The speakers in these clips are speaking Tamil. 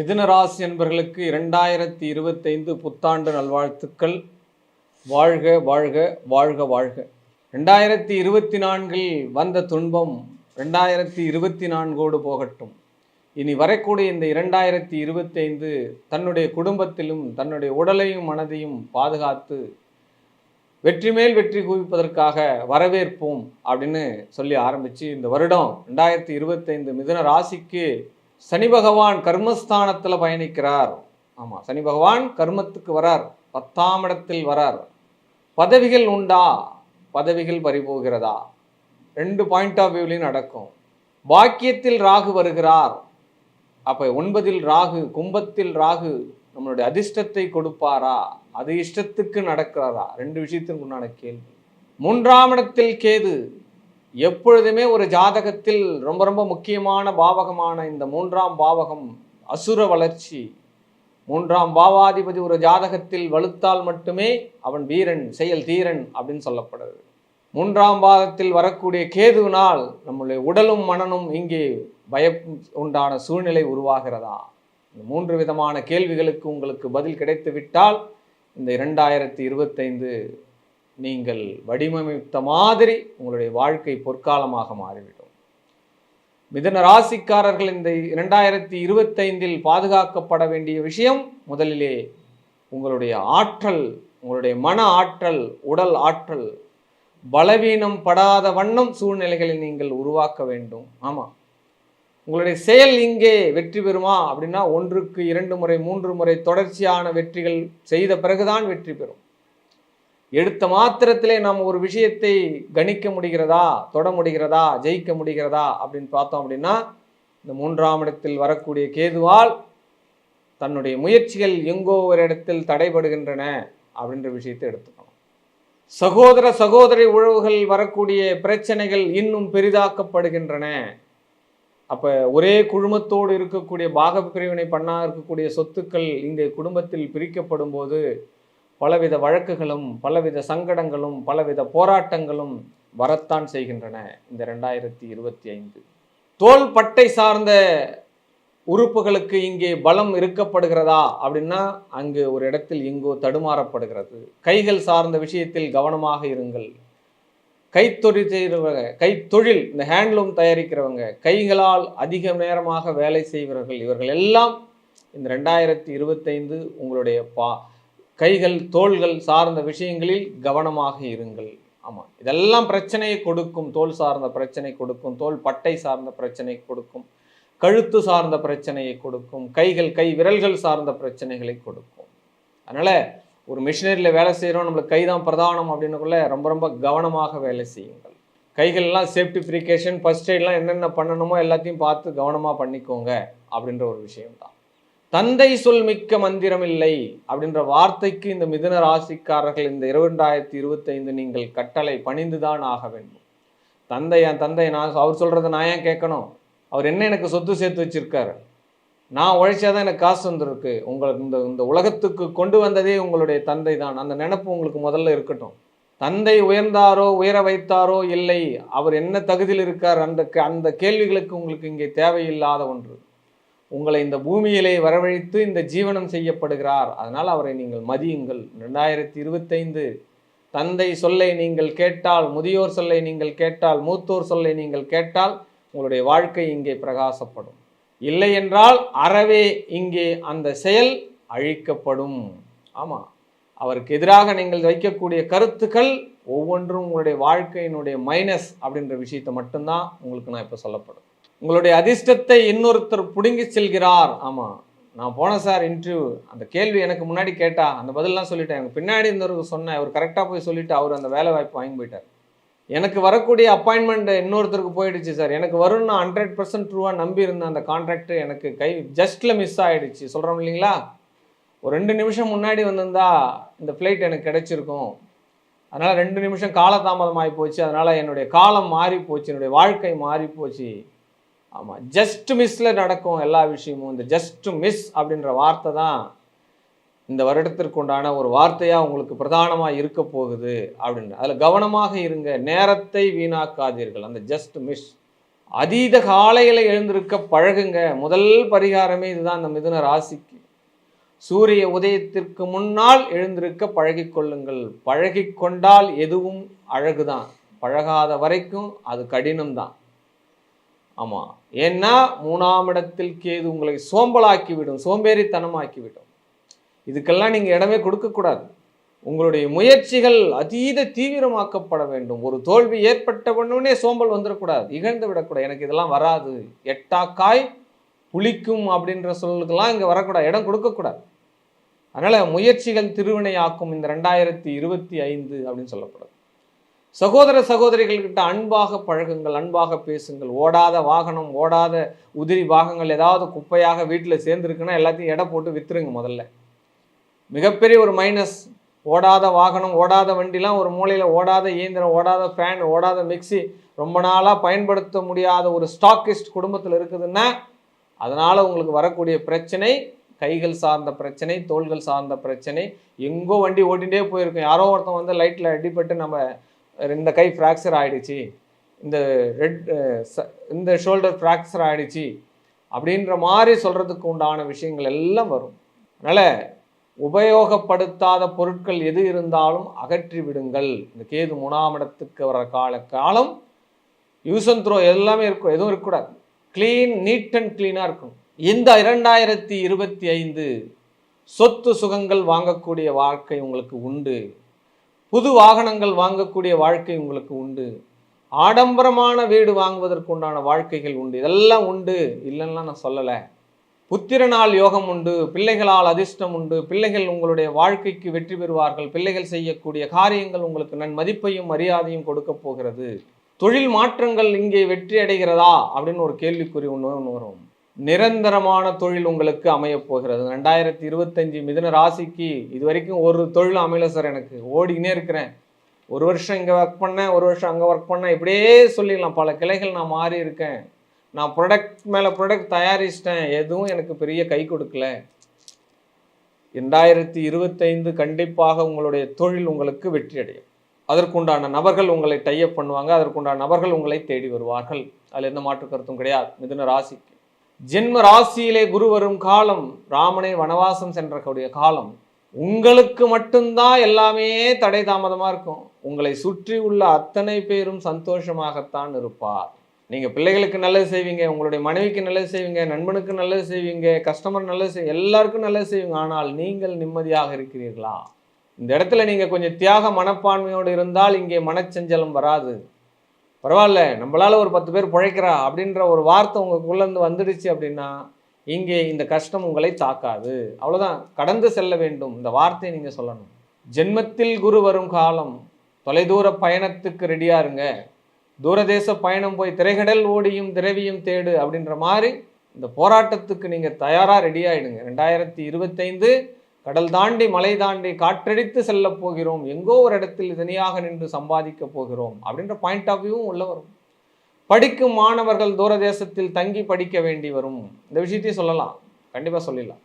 மிதுன ராசி என்பர்களுக்கு இரண்டாயிரத்தி இருபத்தைந்து புத்தாண்டு நல்வாழ்த்துக்கள். வாழ்க வாழ்க வாழ்க வாழ்க. ரெண்டாயிரத்தி இருபத்தி நான்கில் வந்த துன்பம் ரெண்டாயிரத்தி இருபத்தி நான்கோடு போகட்டும். இனி வரக்கூடிய இந்த இரண்டாயிரத்தி இருபத்தைந்து தன்னுடைய குடும்பத்திலும் தன்னுடைய உடலையும் மனதையும் பாதுகாத்து வெற்றி மேல் வெற்றி குவிப்பதற்காக வரவேற்போம் அப்படின்னு சொல்லி ஆரம்பித்து இந்த வருடம் ரெண்டாயிரத்தி இருபத்தைந்து மிதுன ராசிக்கு சனி பகவான் கர்மஸ்தானத்தில் பயணிக்கிறார். ஆமாம் சனி பகவான் கர்மத்துக்கு வரார். பத்தாம் இடத்தில் வரார். பதவிகள் உண்டா? பதவிகள் பறிபோகிறதா? ரெண்டு பாயிண்ட் ஆஃப் வியூலையும் நடக்கும். பாக்கியத்தில் ராகு வருகிறார். அப்போ ஒன்பதில் ராகு கும்பத்தில் ராகு நம்மளுடைய அதிர்ஷ்டத்தை கொடுப்பாரா? அது இஷ்டத்துக்கு நடக்கிறாரா ரெண்டு விஷயத்திற்கு உண்டான கேள்வி. மூன்றாம் இடத்தில் கேது. எப்பொழுதுமே ஒரு ஜாதகத்தில் ரொம்ப ரொம்ப முக்கியமான பாவகமான இந்த மூன்றாம் பாவகம் அசுர வளர்ச்சி. மூன்றாம் பாவாதிபதி ஒரு ஜாதகத்தில் வலுத்தால் மட்டுமே அவன் வீரன் செயல் தீரன் அப்படின்னு சொல்லப்படுது. மூன்றாம் பாதத்தில் வரக்கூடிய கேதுவினால் நம்முடைய உடலும் மனனும் இங்கே பய உண்டான சூழ்நிலை உருவாகிறதா? இந்த மூன்று விதமான கேள்விகளுக்கு உங்களுக்கு பதில் கிடைத்து விட்டால் இந்த இரண்டாயிரத்தி இருபத்தைந்து நீங்கள் வடிவமைத்த மாதிரி உங்களுடைய வாழ்க்கை பொற்காலமாக மாறிவிடும். மிதன ராசிக்காரர்கள் இந்த இரண்டாயிரத்தி இருபத்தைந்தில் பாதுகாக்கப்பட வேண்டிய விஷயம் முதலிலே உங்களுடைய ஆற்றல் உங்களுடைய மன ஆற்றல் உடல் ஆற்றல் பலவீனம் படாத வண்ணம் சூழ்நிலைகளை நீங்கள் உருவாக்க வேண்டும். ஆமாம் உங்களுடைய செயல் இங்கே வெற்றி பெறுமா அப்படின்னா ஒன்றுக்கு இரண்டு முறை மூன்று முறை தொடர்ச்சியான வெற்றிகள் செய்த பிறகுதான் வெற்றி பெறும். எடுத்த மாத்திரத்திலே நாம் ஒரு விஷயத்தை கணிக்க முடிகிறதா தொட முடிகிறதா ஜெயிக்க முடிகிறதா அப்படின்னு பார்த்தோம் அப்படின்னா இந்த மூன்றாம் இடத்தில் வரக்கூடிய கேதுவால் தன்னுடைய முயற்சிகள் எங்கோ ஒரு இடத்தில் தடைபடுகின்றன அப்படின்ற விஷயத்தை எடுத்துக்கணும். சகோதர சகோதரி உறவுகள் வரக்கூடிய பிரச்சனைகள் இன்னும் பெரிதாக்கப்படுகின்றன. அப்போ ஒரே குழுமத்தோடு இருக்கக்கூடிய பாக பிரிவினை பண்ணா இருக்கக்கூடிய சொத்துக்கள் இங்கே குடும்பத்தில் பிரிக்கப்படும் போது பலவித வழக்குகளும் பலவித சங்கடங்களும் பலவித போராட்டங்களும் வரத்தான் செய்கின்றன இந்த ரெண்டாயிரத்தி இருபத்தி ஐந்து. தோல் பட்டை சார்ந்த உறுப்புகளுக்கு இங்கே பலம் இருக்கப்படுகிறதா அப்படின்னா அங்கு ஒரு இடத்தில் எங்கோ தடுமாறப்படுகிறது. கைகள் சார்ந்த விஷயத்தில் கவனமாக இருங்கள். கைத்தொழில் செய்கிறவங்க கைத்தொழில் இந்த ஹேண்ட்லூம் தயாரிக்கிறவங்க கைகளால் அதிக நேரமாக வேலை செய்கிறவர்கள் இவர்கள் எல்லாம் இந்த ரெண்டாயிரத்தி இருபத்தைந்து உங்களுடைய பா கைகள் தோள்கள் சார்ந்த விஷயங்களில் கவனமாக இருங்கள். ஆமாம் இதெல்லாம் பிரச்சனையை கொடுக்கும். தோல் சார்ந்த பிரச்சனை கொடுக்கும். தோல் பட்டை சார்ந்த பிரச்சனை கொடுக்கும். கழுத்து சார்ந்த பிரச்சனையை கொடுக்கும். கைகள் கை விரல்கள் சார்ந்த பிரச்சனைகளை கொடுக்கும். அதனால் ஒரு மிஷினரியில் வேலை செய்கிறோம் நம்மளுக்கு கை தான் பிரதானம் அப்படின்னுக்குள்ள ரொம்ப ரொம்ப கவனமாக வேலை செய்யுங்கள். கைகள்லாம் சேஃப்டி ப்ரிகேஷன் ஃபர்ஸ்ட் எய்ட்லாம் என்னென்ன பண்ணணுமோ எல்லாத்தையும் பார்த்து கவனமாக பண்ணிக்கோங்க அப்படின்ற ஒரு விஷயம்தான். தந்தை சொல் மிக்க மந்திரம் இல்லை அப்படின்ற வார்த்தைக்கு இந்த மிதுன ராசிக்காரர்கள் இந்த இரண்டாயிரத்தி இருபத்தைந்து நீங்கள் கட்டளை பணிந்துதான் ஆக வேண்டும். தந்தை என் தந்தை நான் அவர் சொல்கிறத நான் ஏன் கேட்கணும்? அவர் என்ன எனக்கு சொத்து சேர்த்து வச்சிருக்காரு? நான் உழைச்சாதான் எனக்கு காசு வந்திருக்கு. உங்களுக்கு இந்த இந்த உலகத்துக்கு கொண்டு வந்ததே உங்களுடைய தந்தை தான். அந்த நினப்பு உங்களுக்கு முதல்ல இருக்கட்டும். தந்தை உயர்ந்தாரோ உயர வைத்தாரோ இல்லை. அவர் என்ன தகுதியில் இருக்கார்? அந்த கே- அந்த கேள்விகளுக்கு உங்களுக்கு இங்கே தேவையில்லாத ஒன்று. உங்களை இந்த பூமியிலே வரவழைத்து இந்த ஜீவனம் செய்யப்படுகிறார். அதனால் அவரை நீங்கள் மதியுங்கள். ரெண்டாயிரத்தி இருபத்தைந்து தந்தை சொல்லை நீங்கள் கேட்டால் முதியோர் சொல்லை நீங்கள் கேட்டால் மூத்தோர் சொல்லை நீங்கள் கேட்டால் உங்களுடைய வாழ்க்கை இங்கே பிரகாசப்படும். இல்லை என்றால் அறவே இங்கே அந்த செயல் அழிக்கப்படும். ஆமாம் அவருக்கு எதிராக நீங்கள் வைக்கக்கூடிய கருத்துக்கள் ஒவ்வொன்றும் உங்களுடைய வாழ்க்கையினுடைய மைனஸ் அப்படின்ற விஷயத்தை மட்டும்தான் உங்களுக்கு நான் இப்போ சொல்லப்படும். உங்களுடைய அதிர்ஷ்டத்தை இன்னொருத்தர் பிடுங்கி செல்கிறார். ஆமாம் நான் போனேன் சார் இன்டர்வியூ அந்த கேள்வி எனக்கு முன்னாடி கேட்டா அந்த பதிலெலாம் சொல்லிட்டேன். எனக்கு பின்னாடி இருந்தவருக்கு சொன்னேன். அவர் கரெக்டாக போய் சொல்லிவிட்டு அவர் அந்த வேலை வாய்ப்பு வாங்கி போயிட்டார். எனக்கு வரக்கூடிய அப்பாயின்மெண்ட் இன்னொருத்தருக்கு போயிடுச்சு சார். எனக்கு வரும்னு நான் ஹண்ட்ரட் பர்சன்ட் ட்ரூவாக நம்பி இருந்தேன் அந்த கான்ட்ராக்ட் எனக்கு கை ஜஸ்ட்டில் மிஸ் ஆகிடுச்சு சொல்கிறோம் இல்லைங்களா? ஒரு ரெண்டு நிமிஷம் முன்னாடி வந்திருந்தா இந்த ஃப்ளைட் எனக்கு கிடைச்சிருக்கும். அதனால் ரெண்டு நிமிஷம் காலதாமதம் ஆகி போச்சு. அதனால் என்னுடைய காலம் மாறி போச்சு என்னுடைய வாழ்க்கை மாறி போச்சு ஆமாம் ஜஸ்ட் மிஸ்ஸில் நடக்கும் எல்லா விஷயமும் இந்த ஜஸ்ட் மிஸ் அப்படின்ற வார்த்தை தான் இந்த வருடத்திற்குண்டான ஒரு வார்த்தையாக உங்களுக்கு பிரதானமாக இருக்க போகுது அப்படின்னு. அதில் கவனமாக இருங்க நேரத்தை வீணாக்காதீர்கள். அந்த ஜஸ்ட் மிஸ் அதீத காலையில் எழுந்திருக்க பழகுங்க. முதல் பரிகாரமே இதுதான் இந்த மிதுன ராசிக்கு. சூரிய உதயத்திற்கு முன்னால் எழுந்திருக்க பழகி கொள்ளுங்கள். பழகிக் கொண்டால் எதுவும் அழகுதான். பழகாத வரைக்கும் அது கடினம்தான். ஆமாம் ஏன்னா மூணாம் இடத்தில் கேது உங்களை சோம்பலாக்கிவிடும் சோம்பேறித்தனமாக்கிவிடும். இதுக்கெல்லாம் நீங்கள் இடமே கொடுக்கக்கூடாது. உங்களுடைய முயற்சிகள் அதீத தீவிரமாக்கப்பட வேண்டும். ஒரு தோல்வி ஏற்பட்ட உடனே சோம்பல் வந்துடக்கூடாது இகழ்ந்து விடக்கூடாது. எனக்கு இதெல்லாம் வராது. எட்டாக்காய் புளிக்கும் அப்படின்ற சொல்லுக்கெல்லாம் இங்கே வரக்கூடாது. இடம் கொடுக்கக்கூடாது. அதனால் முயற்சிகள் திருவினையாக்கும் இந்த ரெண்டாயிரத்தி இருபத்தி ஐந்து அப்படின்னு சொல்லப்படுது சகோதர சகோதரிகள்கிட்ட அன்பாக பழகுங்கள் அன்பாக பேசுங்கள். ஓடாத வாகனம் ஓடாத உதிரி பாகங்கள் ஏதாவது குப்பையாக வீட்டில் சேர்ந்துருக்குன்னா எல்லாத்தையும் எடை போட்டு வித்துருங்க முதல்ல. மிகப்பெரிய ஒரு மைனஸ் ஓடாத வாகனம் ஓடாத வண்டிலாம் ஒரு மூலையில் ஓடாத இயந்திரம் ஓடாத ஃபேன் ஓடாத மிக்ஸி ரொம்ப நாளாக பயன்படுத்த முடியாத ஒரு ஸ்டாக்கிஸ்ட் குடும்பத்தில் இருக்குதுன்னா அதனால் உங்களுக்கு வரக்கூடிய பிரச்சனை கைகள் சார்ந்த பிரச்சனை தோள்கள் சார்ந்த பிரச்சனை எங்கோ வண்டி ஓட்டிகிட்டே போயிருக்கும். யாரோ ஒருத்தன் வந்து லைட்டில் அடிபட்டு நம்ம இந்த கை ஃப்ராக்சர் ஆகிடுச்சு இந்த ரெட் இந்த ஷோல்டர் ஃப்ராக்சர் ஆகிடுச்சு அப்படின்ற மாதிரி சொல்கிறதுக்கு உண்டான விஷயங்கள் எல்லாம் வரும். அதனால் உபயோகப்படுத்தாத பொருட்கள் எது இருந்தாலும் அகற்றி விடுங்கள். இந்த கேது மூணாம் இடத்துக்கு வர கால காலம் யூஸ் அண்ட் த்ரோ எல்லாமே இருக்கும் எதுவும் இருக்கக்கூடாது. க்ளீன் நீட் அண்ட் க்ளீனாக இருக்கும் இந்த இரண்டாயிரத்தி இருபத்தி ஐந்து சொத்து சுகங்கள் வாங்கக்கூடிய வாழ்க்கை உங்களுக்கு உண்டு. புது வாகனங்கள் வாங்கக்கூடிய வாழ்க்கை உங்களுக்கு உண்டு. ஆடம்பரமான வீடு வாங்குவதற்கு உண்டான வாழ்க்கைகள் உண்டு. இதெல்லாம் உண்டு. இல்லைன்னா நான் சொல்லலை. புத்திரனால் யோகம் உண்டு. பிள்ளைகளால் அதிர்ஷ்டம் உண்டு. பிள்ளைகள் உங்களுடைய வாழ்க்கைக்கு வெற்றி பெறுவார்கள். பிள்ளைகள் செய்யக்கூடிய காரியங்கள் உங்களுக்கு நன் மதிப்பையும் மரியாதையும் கொடுக்க போகிறது. தொழில் மாற்றங்கள் இங்கே வெற்றி அடைகிறதா? அப்படின்னு ஒரு கேள்விக்குறி ஒன்று ஒன்று வரும். நிரந்தரமான தொழில் உங்களுக்கு அமையப்போகிறது ரெண்டாயிரத்தி இருபத்தஞ்சி மிதன ராசிக்கு இது வரைக்கும் ஒரு தொழில் அமையல சார் எனக்கு. ஓடிக்கினே இருக்கிறேன். ஒரு வருஷம் இங்கே ஒர்க் பண்ணேன் ஒரு வருஷம் அங்கே ஒர்க் பண்ணேன். இப்படியே சொல்லிடலாம். பல கிளைகள் நான் மாறி இருக்கேன். நான் ப்ரொடக்ட் மேலே ப்ரொடக்ட் தயாரிச்சிட்டேன். எதுவும் எனக்கு பெரிய கை கொடுக்கல. ரெண்டாயிரத்தி இருபத்தைந்து கண்டிப்பாக உங்களுடைய தொழில் உங்களுக்கு வெற்றி அடையும். அதற்குண்டான நபர்கள் உங்களை டைப் பண்ணுவாங்க. அதற்குண்டான நபர்கள் உங்களை தேடி வருவார்கள். அதில் எந்த மாற்று கருத்தும் கிடையாது. மிதுன ராசிக்கு. ஜென்ம ராசியிலே குரு வரும் காலம் ராமனை வனவாசம் சென்றக்கூடிய காலம் உங்களுக்கு மட்டும்தான் எல்லாமே தடை தாமதமாக இருக்கும். உங்களை சுற்றி உள்ள அத்தனை பேரும் சந்தோஷமாகத்தான் இருப்பார். நீங்கள் பிள்ளைகளுக்கு நல்லது செய்வீங்க உங்களுடைய மனைவிக்கு நல்லது செய்வீங்க நண்பனுக்கு நல்லது செய்வீங்க கஸ்டமர் நல்லது செய் எல்லாருக்கும் நல்லது செய்வீங்க. ஆனால் நீங்கள் நிம்மதியாக இருக்கிறீர்களா? இந்த இடத்துல நீங்கள் கொஞ்சம் தியாக மனப்பான்மையோடு இருந்தால் இங்கே மனச்சஞ்சலம் வராது. பரவாயில்ல நம்மளால் ஒரு பத்து பேர் பிழைக்கிறா அப்படின்ற ஒரு வார்த்தை உங்களுக்குள்ளேருந்து வந்துடுச்சு அப்படின்னா இங்கே இந்த கஷ்டம் உங்களை தாக்காது. அவ்வளோதான் கடந்து செல்ல வேண்டும். இந்த வார்த்தையை நீங்கள் சொல்லணும். ஜென்மத்தில் குரு வரும் காலம் தொலைதூர பயணத்துக்கு ரெடியாக இருங்க. தூரதேச பயணம் போய் திரைகடல் ஓடியும் திரவியும் தேடு அப்படின்ற மாதிரி இந்த போராட்டத்துக்கு நீங்கள் தயாராக ரெடியாகிடுங்க ரெண்டாயிரத்தி இருபத்தைந்து கடல் தாண்டி மலை தாண்டி காற்றடித்து செல்ல போகிறோம். எங்கோ ஒரு இடத்தில் தனியாக நின்று சம்பாதிக்க போகிறோம் அப்படின்ற பாயிண்ட் ஆஃப் வியூவும் உள்ள வரும். படிக்கும் மாணவர்கள் தூரதேசத்தில் தங்கி படிக்க வேண்டி வரும். இந்த விஷயத்தையும் சொல்லலாம். கண்டிப்பாக சொல்லிடலாம்.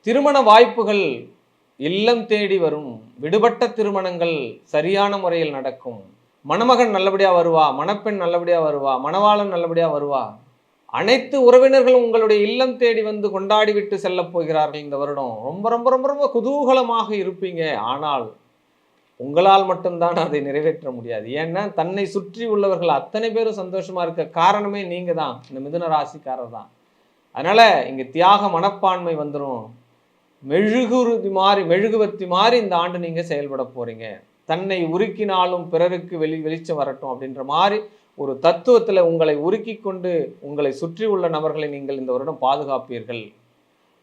திருமண வாய்ப்புகள் இல்லம் தேடி வரும். விடுபட்ட திருமணங்கள் சரியான முறையில் நடக்கும். மணமகன் நல்லபடியாக வருவா? மணப்பெண் நல்லபடியாக வருவா? மணவாளன் நல்லபடியாக வருவா? அனைத்து உறவினர்களும் உங்களுடைய இல்லம் தேடி வந்து கொண்டாடி விட்டு செல்ல போகிறார்கள் இந்த வருடம். ரொம்ப ரொம்ப ரொம்ப ரொம்ப குதூகலமாக இருப்பீங்க. ஆனால் உங்களால் மட்டும்தான் அதை நிறைவேற்ற முடியாது. ஏன்னா தன்னை சுற்றி உள்ளவர்கள் அத்தனை பேரும் சந்தோஷமா இருக்க காரணமே நீங்க தான் இந்த மிதுன ராசிக்காரர் தான். அதனால இங்க தியாக மனப்பான்மை வந்துடும் மெழுகுருதி மாறி மெழுகுவத்தி மாறி இந்த ஆண்டு நீங்க செயல்பட போறீங்க. தன்னை உருக்கினாலும் பிறருக்கு வெளி வெளிச்சம் வரட்டும் அப்படின்ற மாதிரி ஒரு தத்துவத்தில் உங்களை உருக்கி கொண்டு உங்களை சுற்றி உள்ள நபர்களை நீங்கள் இந்த வருடம் பாதுகாப்பீர்கள்.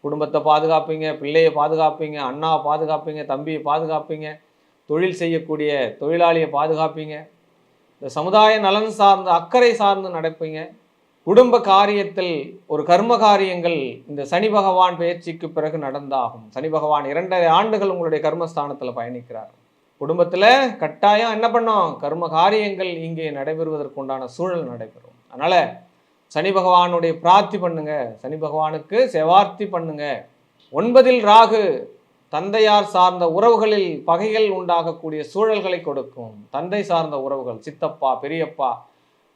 குடும்பத்தை பாதுகாப்பீங்க பிள்ளையை பாதுகாப்பீங்க அண்ணாவை பாதுகாப்பீங்க தம்பியை பாதுகாப்பீங்க தொழில் செய்யக்கூடிய தொழிலாளியை பாதுகாப்பீங்க. இந்த சமுதாய நலன் சார்ந்து அக்கறை சார்ந்து நடப்பீங்க. குடும்ப காரியத்தில் ஒரு கர்ம காரியங்கள் இந்த சனி பகவான் பயிற்சிக்கு பிறகு நடந்தாகும். சனி பகவான் இரண்டரை ஆண்டுகள் உங்களுடைய கர்மஸ்தானத்தில் பயணிக்கிறார். குடும்பத்தில் கட்டாயம் என்ன பண்ணோம்? கர்ம காரியங்கள் இங்கே நடைபெறுவதற்குண்டான சூழல் நடைபெறும். அதனால் சனி பகவானுடைய பிரார்த்தி பண்ணுங்க. சனி பகவானுக்கு செவார்த்தி பண்ணுங்க. ஒன்பதில் ராகு தந்தையார் சார்ந்த உறவுகளில் பகைகள் உண்டாகக்கூடிய சூழல்களை கொடுக்கும். தந்தை சார்ந்த உறவுகள் சித்தப்பா பெரியப்பா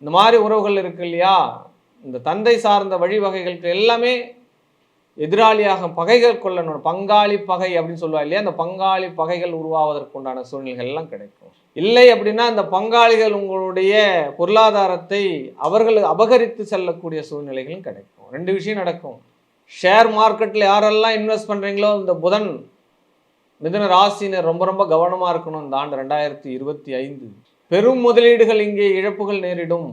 இந்த மாதிரி உறவுகள் இருக்கு இல்லையா? இந்த தந்தை சார்ந்த வழிவகைகளுக்கு எல்லாமே எதிராளியாக பகைகள் கொள்ளணும் பங்காளி பகை அப்படின்னு சொல்லுவா இல்லையா? அந்த பங்காளி பகைகள் உருவாவதற்குண்டான சூழ்நிலைகள் எல்லாம் கிடைக்கும். இல்லை அப்படின்னா அந்த பங்காளிகள் உங்களுடைய பொருளாதாரத்தை அவர்கள் அபகரித்து செல்லக்கூடிய சூழ்நிலைகளும் கிடைக்கும். ரெண்டு விஷயம் நடக்கும். ஷேர் மார்க்கெட்டில் யாரெல்லாம் இன்வெஸ்ட் பண்ணுறீங்களோ இந்த புதன் மிதுன ராசினர் ரொம்ப ரொம்ப கவனமாக இருக்கணும் இந்த ஆண்டு ரெண்டாயிரத்தி இருபத்தி ஐந்து. பெரும் முதலீடுகள் இங்கே இழப்புகள் நேரிடும்.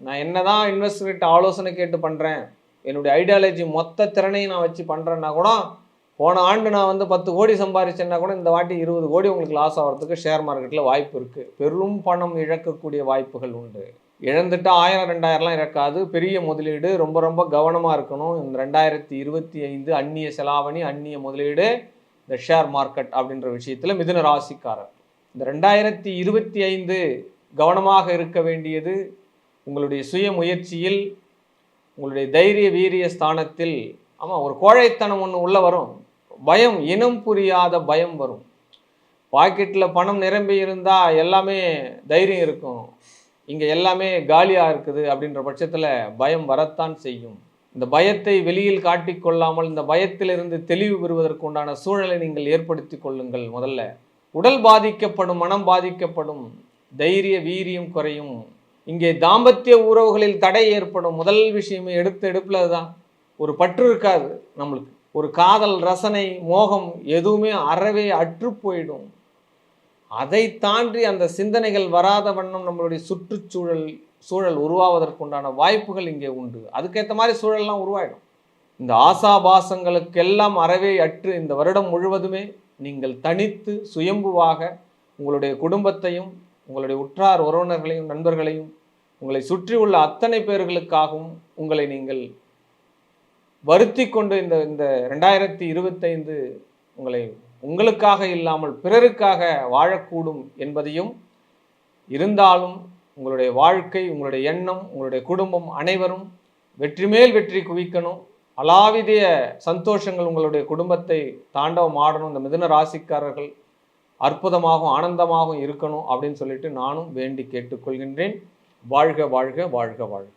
நான் என்னதான் இன்வெஸ்ட்மெண்ட் ஆலோசனை கேட்டு பண்ணுறேன் என்னுடைய ஐடியாலஜி மொத்த திறனையும் நான் வச்சு பண்ணுறேன்னா கூட போன ஆண்டு நான் வந்து பத்து கோடி சம்பாரிச்சேன்னா கூட இந்த வாட்டி இருபது கோடி உங்களுக்கு லாஸ் ஆகிறதுக்கு ஷேர் மார்க்கெட்டில் வாய்ப்பு இருக்குது பெரும் பணம் இழக்கக்கூடிய வாய்ப்புகள் உண்டு. இழந்துட்டு ஆயிரம் ரெண்டாயிரம்லாம் இழக்காது பெரிய முதலீடு ரொம்ப ரொம்ப கவனமாக இருக்கணும். இந்த ரெண்டாயிரத்தி இருபத்தி ஐந்து அந்நிய செலாவணி அந்நிய முதலீடு இந்த ஷேர் மார்க்கெட் அப்படின்ற விஷயத்தில் மிதுன ராசிக்காரர். இந்த ரெண்டாயிரத்தி இருபத்தி ஐந்து கவனமாக இருக்க வேண்டியது உங்களுடைய சுய முயற்சியில் உங்களுடைய தைரிய வீரிய ஸ்தானத்தில் ஆமாம் ஒரு கோழைத்தனம் ஒன்று உள்ளே வரும். பயம் இனம் புரியாத பயம் வரும். பாக்கெட்டில் பணம் நிரம்பி இருந்தால் எல்லாமே தைரியம் இருக்கும். இங்கே எல்லாமே காலியாக இருக்குது அப்படின்ற பட்சத்தில் பயம் வரத்தான் செய்யும். இந்த பயத்தை வெளியில் காட்டிக்கொள்ளாமல் இந்த பயத்திலிருந்து தெளிவு பெறுவதற்கு உண்டான சூழலை நீங்கள் ஏற்படுத்தி கொள்ளுங்கள் முதல்ல. உடல் பாதிக்கப்படும் மனம் பாதிக்கப்படும் தைரிய வீரியம் குறையும். இங்கே தாம்பத்திய உறவுகளில் தடை ஏற்படும் முதல் விஷயமே எடுத்து எடுப்பில் தான் ஒரு பற்று இருக்காது நம்மளுக்கு. ஒரு காதல் ரசனை மோகம் எதுவுமே அறவே அற்று போயிடும். அதை தாண்டி அந்த சிந்தனைகள் வராத வண்ணம் நம்மளுடைய சுற்றுச்சூழல் சூழல் உருவாவதற்குண்டான வாய்ப்புகள் இங்கே உண்டு. அதுக்கேற்ற மாதிரி சூழல்லாம் உருவாயிடும். இந்த ஆசாபாசங்களுக்கெல்லாம் அறவே அற்று இந்த வருடம் முழுவதுமே நீங்கள் தனித்து சுயம்புவாக உங்களுடைய குடும்பத்தையும் உங்களுடைய உற்றார் உறவினர்களையும் நண்பர்களையும் உங்களை சுற்றி உள்ள அத்தனை பேர்களுக்காகவும் உங்களை நீங்கள் வருத்தி கொண்டு இந்த இந்த ரெண்டாயிரத்தி இருபத்தைந்து உங்களை உங்களுக்காக இல்லாமல் பிறருக்காக வாழக்கூடும் என்பதையும் இருந்தாலும் உங்களுடைய வாழ்க்கை உங்களுடைய எண்ணம் உங்களுடைய குடும்பம் அனைவரும் வெற்றி மேல் வெற்றி குவிக்கணும். அலாவிதிய சந்தோஷங்கள் உங்களுடைய குடும்பத்தை தாண்டவம் ஆடணும் இந்த மிதுன ராசிக்காரர்கள் அற்புதமாகவும் ஆனந்தமாகவும் இருக்கணும் அப்படின்னு சொல்லிட்டு நானும் வேண்டி கேட்டுக்கொள்கின்றேன். வாழ்க வாழ்க வாழ்க வாழ்க.